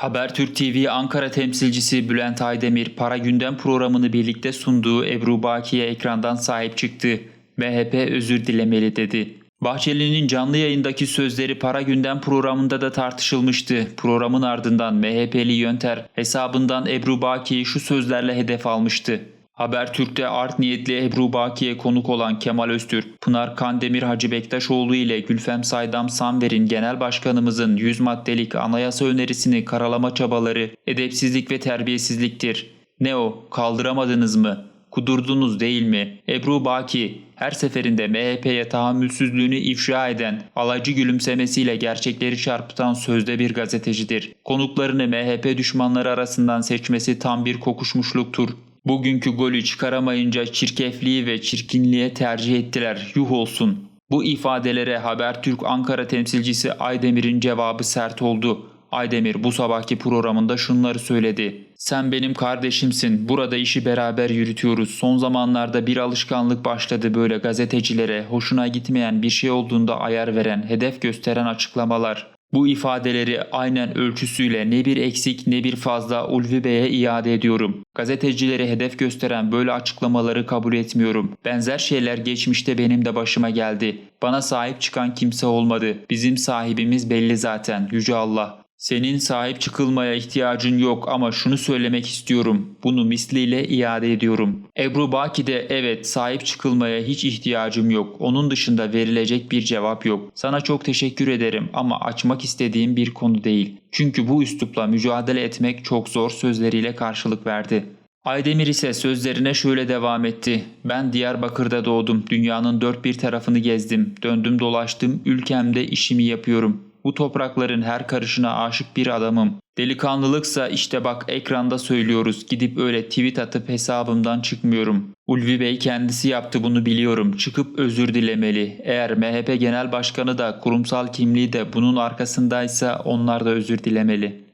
Habertürk TV Ankara temsilcisi Bülent Aydemir Para Gündem programını birlikte sunduğu Ebru Baki'ye ekrandan sahip çıktı. MHP özür dilemeli dedi. Bahçeli'nin canlı yayındaki sözleri Para Gündem programında da tartışılmıştı. Programın ardından MHP'li Yönter hesabından Ebru Baki'yi şu sözlerle hedef almıştı. Habertürk'te art niyetli Ebru Baki'ye konuk olan Kemal Öztürk, Pınar Kandemir Hacı Bektaşoğlu ile Gülfem Saydam Sanver'in genel başkanımızın 100 maddelik anayasa önerisini karalama çabaları edepsizlik ve terbiyesizliktir. Ne o, kaldıramadınız mı? Kudurdunuz değil mi? Ebru Baki her seferinde MHP'ye tahammülsüzlüğünü ifşa eden, alaycı gülümsemesiyle gerçekleri çarpıtan sözde bir gazetecidir. Konuklarını MHP düşmanları arasından seçmesi tam bir kokuşmuşluktur. Bugünkü golü çıkaramayınca çirkefliği ve çirkinliğe tercih ettiler. Yuh olsun. Bu ifadelere Habertürk Ankara temsilcisi Aydemir'in cevabı sert oldu. Aydemir bu sabahki programında şunları söyledi. Sen benim kardeşimsin. Burada işi beraber yürütüyoruz. Son zamanlarda bir alışkanlık başladı böyle gazetecilere hoşuna gitmeyen bir şey olduğunda ayar veren, hedef gösteren açıklamalar. Bu ifadeleri aynen ölçüsüyle ne bir eksik ne bir fazla Ulvi Bey'e iade ediyorum. Gazetecileri hedef gösteren böyle açıklamaları kabul etmiyorum. Benzer şeyler geçmişte benim de başıma geldi. Bana sahip çıkan kimse olmadı. Bizim sahibimiz belli zaten. Yüce Allah. Senin sahip çıkılmaya ihtiyacın yok ama şunu söylemek istiyorum. Bunu misliyle iade ediyorum. Ebru Baki de evet sahip çıkılmaya hiç ihtiyacım yok. Onun dışında verilecek bir cevap yok. Sana çok teşekkür ederim ama açmak istediğim bir konu değil. Çünkü bu üslupla mücadele etmek çok zor sözleriyle karşılık verdi. Aydemir ise sözlerine şöyle devam etti. Ben Diyarbakır'da doğdum. Dünyanın dört bir tarafını gezdim. Döndüm dolaştım. Ülkemde işimi yapıyorum. Bu toprakların her karışına aşık bir adamım. Delikanlılıksa işte bak ekranda söylüyoruz. Gidip öyle tweet atıp hesabımdan çıkmıyorum. Ulvi Bey kendisi yaptı bunu biliyorum. Çıkıp özür dilemeli. Eğer MHP Genel Başkanı da kurumsal kimliği de bunun arkasındaysa onlar da özür dilemeli.